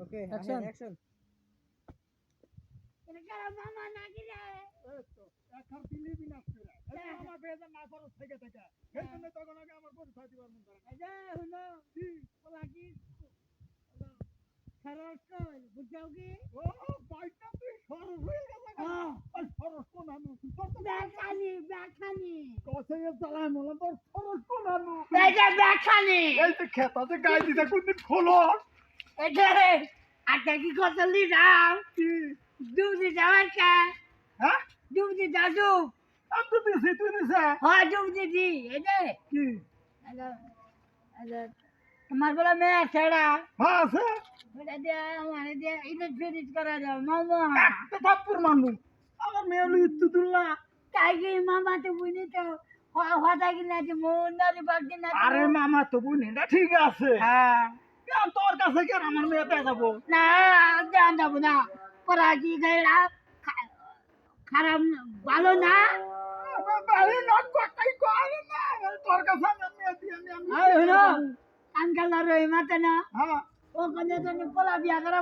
ওকে Action. Action মামা নাকি রে এখন দিলি বিনাশ করে আমার বেজার না খরচ থেকে থেকে এই জন্য তখন আগে আমার পরিচয় দিবার মন করে এই যে হলো কি ওলা কি খরচ কর বুঝাও কি ও বাইকটা তুই সরস হয়ে গেছে হ্যাঁ। সরস কোন আনু তোর তো বেখানি বেখানি কসে এ মোলা তোর সরস কোন আনু এই যে বেখানি এই যে খেতা গাই দিতে কোনদিন খোলো যে আটা কি কত লি দাও কি ডুব দি যাওয়ার কা হ্যাঁ? ডুব দি দাও ডুব। আমি তো দিছি তুই দিছে হ্যাঁ ডুব দি দি এই যে। কি? এই যে, তোমার বলে মেয়ে ছেড়া হ্যাঁ আছে। ওটা দিয়ে আমার দিয়ে এটা ফিরিজ করা যাবে মামা। একটা থাপ্পর মানু আমার মেয়ে হলো ইত্তুদুল্লাহ তাই কি মামা তো বুঝি তো? হতা কিনা যে মন নারী বাগ কিনা আরে মামা তো বুঝি না ঠিক আছে। হ্যাঁ। কেন কাছে কেন? আমার মেয়েতে যাব। না যাব না। পড়া কি গাইলা খারাপ না, ভালো না? কথাই কয় না। তোর কাছে আমি মেয়ে দিয়ে আমি আমি এই হলো আঙ্কাল রই মাতে না হ্যাঁ। তো বিয়া করা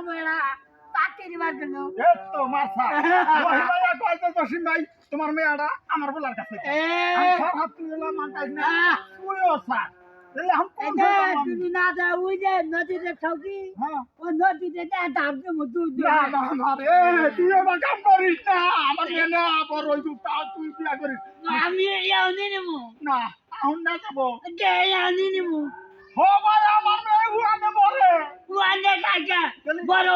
এই তো ওই ভাইয়া ভাই তোমার মেয়েটা আমার বলার কাছে এ আমি সব হাত তুলে মানতাই না তুইও স্যার তুমি না যা ওই যে নদীতে ঠকি হ্যাঁ। ও নদীতে ডাব দেবো দুধ তুই এবার কাম করিস না আমার না বড় ওই দুটা তুই বিয়া করিস। আমি ইয়াওনি নিমু। না এখন না যাব। কে সবাই আমার মেয়ে মরে। বড়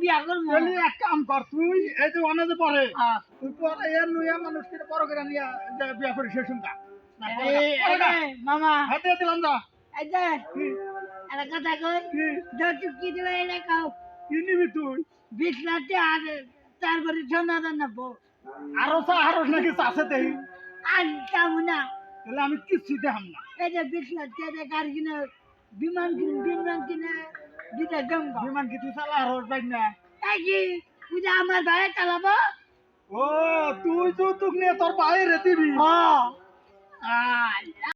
বিয়া করব। এক কাম কর তুই এই যে পরে হ্যাঁ। তুই পরে এর লইয়া মানুষকে বড় করে নিয়ে বিয়া করিস শুনকা না এই, এই যে, মামা। হাতে দিলাম না এই যে কি একটা কথা কই? কি? যতটুক কি দেবে এটা খাও? কি নিবি তুই? বিশ লাখে আর তারপরে সোনা দানা বো আরও চা আরও নাকি চাষে দেই। আর যাব না। তাহলে আমি কিচ্ছু দেখাম না। এই যে বিশ লাখ টাকা গাড়ি কিনে বিমান কিনে বিমান কিনে দিতে জমবা বিমান কি তুই চালা? আর বাইক না। তাই কি? পূজা আমার ভাই চালাবো? ও তুই যৌতুক নিয়ে তোর বাইরে দিবি। ও ¡Hala!